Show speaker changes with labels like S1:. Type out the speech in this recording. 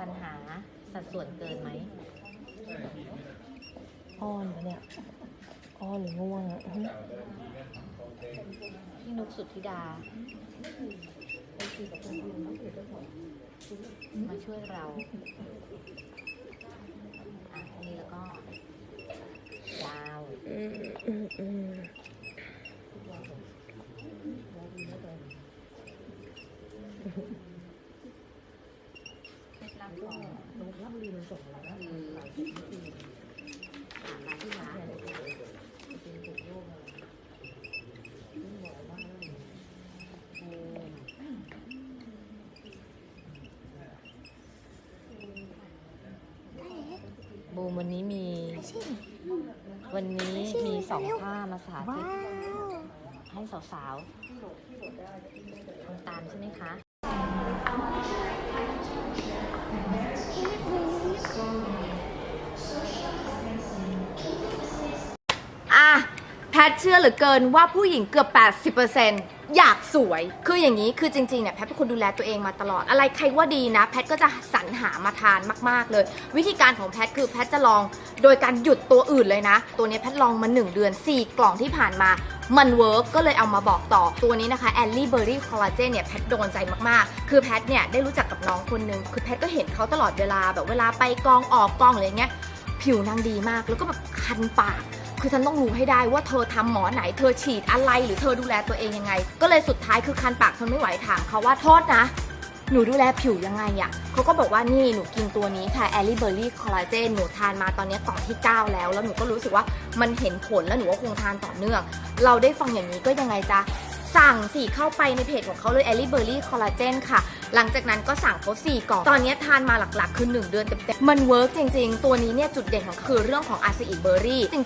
S1: ปัญหาสัดส่วนเกินไหม
S2: อ้อนปะเนี่ยอ้อนหรือง่วงอะอื้อ
S1: พี่นุกสุทธิดา มาช่วยเราอะอันนี้แล้วก็ยาว
S2: อืม อืมอืม
S1: เคล็ดลับของนุกรับรีมันส่งแล้วคือหามาที่ร้านบูมวันนี้มี วันนี้มีสองผ้ามาสาธิตให้สาวๆทำตามใช่ไหมคะ
S3: แพ ทเชื่อเหลือเกินว่าผู้หญิงเกือบ 80%อยากสวย คืออย่างนี้ คือจริงๆ เนี่ยแพทเป็นคนดูแลตัวเองมาตลอด อะไรใครว่าดีนะ แพทก็จะสรรหามาทานมากๆ เลย วิธีการของแพทคือแพทจะลองโดยการหยุดตัวอื่นเลยนะ ตัวนี้แพทลองมา 1 เดือน 4 กล่องที่ผ่านมา มันเวิร์กก็เลยเอามาบอกต่อ ตัวนี้นะคะแอลลี่เบอร์รี่คอลลาเจนเนี่ยแพทโดนใจมากๆ คือแพทเนี่ยได้รู้จักกับน้องคนนึง คือแพทก็เห็นเขาตลอดเวลาแบบเวลาไปกองออกกองอะไรเงี้ย ผิวนางดีมาก แล้วก็แบบคันปาก คือฉันต้องรู้ให้ได้ว่าเธอทำหมอไหน เธอฉีดอะไรหรือเธอดูแลตัวเองยังไง ก็เลยสุดท้ายคือคันปากทนไม่ไหวถามเขาว่าโทษนะ หนูดูแลผิวยังไงอะ่ะเขาก็บอกว่านี่หนูกินตัวนี้ค่ะแอลลี่เบอร์รี่คอลลาเจนหนูทานมาตอนนี้กล่องที่ 9 แล้ว แล้วหนูก็รู้สึกว่ามันเห็นผลแล้วหนูก็คงทานต่อเนื่อง เราได้ฟังอย่างนี้ก็ยังไงจ๊ะสั่งสี่เข้าไปในเพจของเขาเลย Ellie Berry Collagen ค่ะ หลังจากนั้นก็สั่งเขาสี่กล่อง ตอนนี้ทานมาหลักๆ คือ 1 เดือนเต็มๆ มันเวิร์กจริงๆ ตัวนี้เนี่ยจุดเด่นของคือเรื่องของอาซีเบอร์รี่จริง